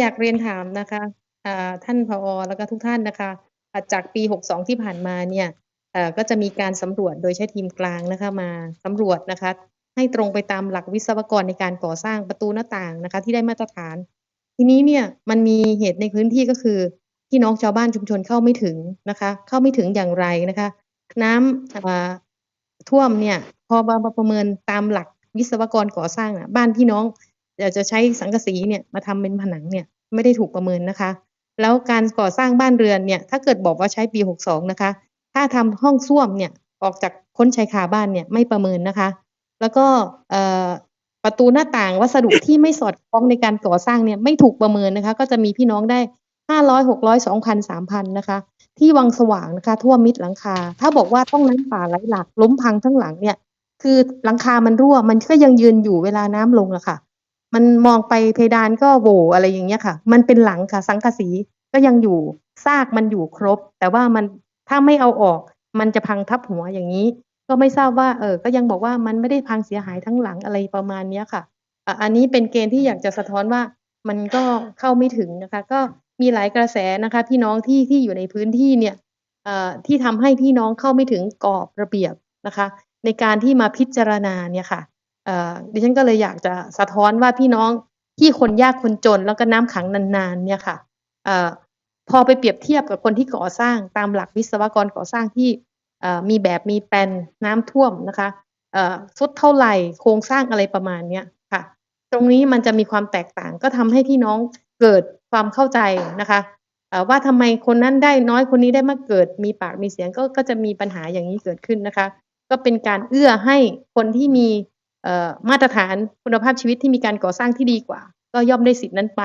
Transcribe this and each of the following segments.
อยากเรียนถามนะคะท่านผอแล้วก็ทุกท่านนะคะจากปี 62 ที่ผ่านมาเนี่ยก็จะมีการสำรวจโดยใช้ทีมกลางนะคะมาสำรวจนะคะ ให้ตรงไปตามหลักวิศวกรในการก่อสร้างประตูหน้าต่างนะคะ ที่ได้มาตรฐาน ทีนี้เนี่ยมันมีเหตุในพื้นที่ก็คือพี่น้องชาวบ้านชุมชนเข้าไม่ถึงนะคะ เข้าไม่ถึงอย่างไรนะคะ น้ำอ่าท่วมเนี่ยพอมาประเมินตามหลักวิศวกรก่อสร้างอะบ้านพี่น้อง อยากจะใช้สังกะสีเนี่ยมาทำเป็นผนังเนี่ยไม่ได้ถูกประเมินนะคะ แล้วการก่อสร้างบ้านเรือนเนี่ยถ้าเกิดบอกว่าใช้ปี 62 นะคะ ถ้าทำห้องส้วมเนี่ยออกจากพ้นชายคาบ้านเนี่ยไม่ประเมินนะคะ แล้วก็ประตูหน้าต่างวัสดุที่ไม่สอดคล้องในการก่อสร้างเนี่ยไม่ถูกประเมินนะคะ ก็จะมีพี่น้องได้ห้าร้อยหกร้อยสองพันสามพันนะคะ ที่วังสว่างนะคะ ทั่วมิดหลังคา ถ้าบอกว่าต้องน้ำป่าไหลหลากล้มพังทั้งหลังเนี่ย คือหลังคามันรั่วมันก็ยังยืนอยู่เวลาน้ำลงอะค่ะ มันมองไปเพดานก็โหวอะไรอย่างเงี้ยค่ะ มันเป็นหลังค่ะ สังกะสีก็ยังอยู่ซากมันอยู่ครบ แต่ว่ามันถ้าไม่เอาออก มันจะพังทับหัวอย่างนี้ ก็ไม่ทราบว่า เออ ก็ยังบอกว่ามันไม่ได้พังเสียหายทั้งหลังอะไรประมาณเนี้ยค่ะอันนี้เป็นเกณฑ์ที่อยากจะสะท้อนว่ามันก็เข้าไม่ถึงนะคะ ก็มีหลายกระแสนะคะพี่น้องที่ที่อยู่ในพื้นที่เนี่ยที่ทำให้พี่น้องเข้าไม่ถึงกรอบระเบียบนะคะ ในการที่มาพิจารณาเนี่ยค่ะ ดิฉันก็เลยอยากจะสะท้อนว่าพี่น้องที่คนยากคนจนแล้วก็น้ำขังนานๆเนี่ยค่ะอพอไปเปรียบเทียบกับคนที่ก่อสร้างตามหลักวิศวกรก่อสร้างที่มีแบบมีแปลนน้ำท่วมนะคะสุดเท่าไหร่โครงสร้างอะไรประมาณเนี้ยค่ะ ตรงนี้มันจะมีความแตกต่างก็ทำให้พี่น้องเกิดความเข้าใจนะคะว่าทำไมคนนั้นได้น้อยคนนี้ได้มากเกิดมีปากมีเสียงก็ก็จะมีปัญหาอย่างนี้เกิดขึ้นนะคะ ก็เป็นการเอื้อให้คนที่มี มาตรฐานคุณภาพชีวิตที่มีการก่อสร้างที่ดีกว่า ก็ย่อมได้สิทธินั้นไป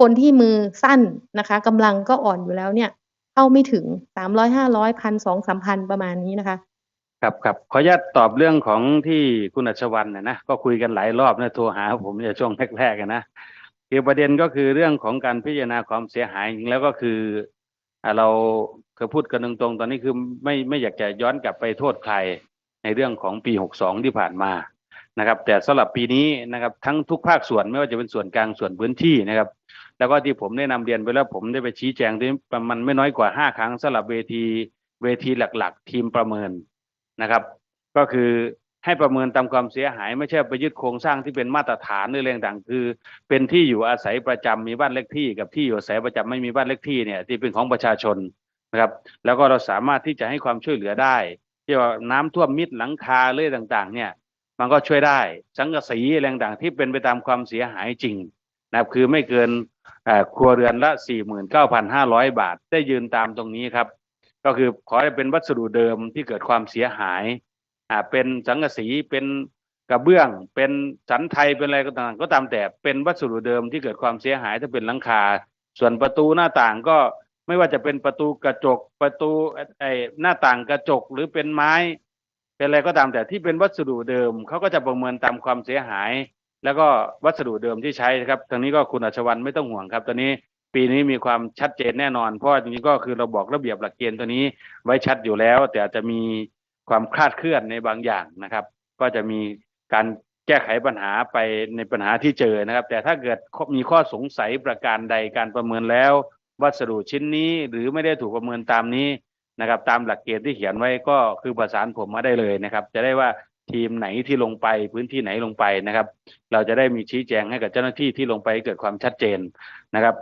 คนที่มือสั้นนะคะกำลังก็อ่อนอยู่แล้วเนี่ยเข้าไม่ถึงสามร้อยห้าร้อยพันสองสามพันประมาณนี้นะคะ ครับครับขออนุญาตตอบเรื่องของที่คุณอัชวันนะนะก็คุยกันหลายรอบนะโทรหาผมในช่วงแรกๆนะคือประเด็นก็คือเรื่องของการพิจารณาความเสียหายจริงแล้วก็คืออเราเคยพูดกันตรงๆตอนนี้คือไม่ไม่อยากจะย้อนกลับไปโทษใครในเรื่องของปีหกสองที่ผ่านมา นะครับแต่สำหรับปีนี้นะครับทั้งทุกภาคส่วนไม่ว่าจะเป็นส่วนกลางส่วนพื้นที่นะครับ แล้วก็ที่ผมได้นำเรียนไปแล้วผมได้ไปชี้แจงที่มันไม่น้อยกว่าห้าครั้งสำหรับเวทีเวทีหลัก ๆ ทีมประเมินนะครับ ก็คือให้ประเมินตามความเสียหาย ไม่ใช่ไปยึดโครงสร้างที่เป็นมาตรฐานหรืออะไรต่างคือ เป็นที่อยู่อาศัยประจำมีบ้านเลขที่ กับที่อยู่อาศัยประจำไม่มีบ้านเลขที่เนี่ยที่เป็นของประชาชนนะครับ แล้วก็เราสามารถที่จะให้ความช่วยเหลือได้ที่ว่าน้ำท่วมมิดหลังคาเรื่อยต่าง ๆ เนี่ย มันก็ช่วยได้ สังกะสีอะไรต่างที่เป็นไปตามความเสียหายจริงนะครับคือไม่เกินครัวเรือนละ 49,500 บาท ได้ยืนตามตรงนี้ครับ ก็คือขอให้เป็นวัสดุเดิมที่เกิดความเสียหายเป็นสังกะสีเป็นกระเบื้อง เป็นสันไทยเป็นอะไรก็ตามก็ตามแต่เป็นวัสดุเดิมที่เกิดความเสียหายถ้าเป็นหลังคา ส่วนประตูหน้าต่างก็ไม่ว่าจะเป็นประตูกระจกประตูไอหน้าต่างกระจกหรือเป็นไม้ เป็นอะไรก็ตามแต่ที่เป็นวัสดุเดิมเขาก็จะประเมินตามความเสียหาย แล้วก็วัสดุเดิมที่ใช้ครับทางนี้ก็คุณอัชวันไม่ต้องห่วงครับ ตอนนี้ปีนี้มีความชัดเจนแน่นอน เพราะจริงๆก็คือเราบอกระเบียบหลักเกณฑ์ตัวนี้ไว้ชัดอยู่แล้ว แต่อาจจะมีความคลาดเคลื่อนในบางอย่างนะครับ ก็จะมีการแก้ไขปัญหาไปในปัญหาที่เจอนะครับ แต่ถ้าเกิดมีข้อสงสัยประการใดการประเมินแล้ว วัสดุชิ้นนี้หรือไม่ได้ถูกประเมินตามนี้ นะครับ ตามหลักเกณฑ์ที่เขียนไว้ก็คือประสานผมมาได้เลยนะครับ จะได้ว่าทีมไหนที่ลงไปพื้นที่ไหนลงไปนะครับ เราจะได้มีชี้แจงให้กับเจ้าหน้าที่ที่ลงไปเกิดความชัดเจนนะครับ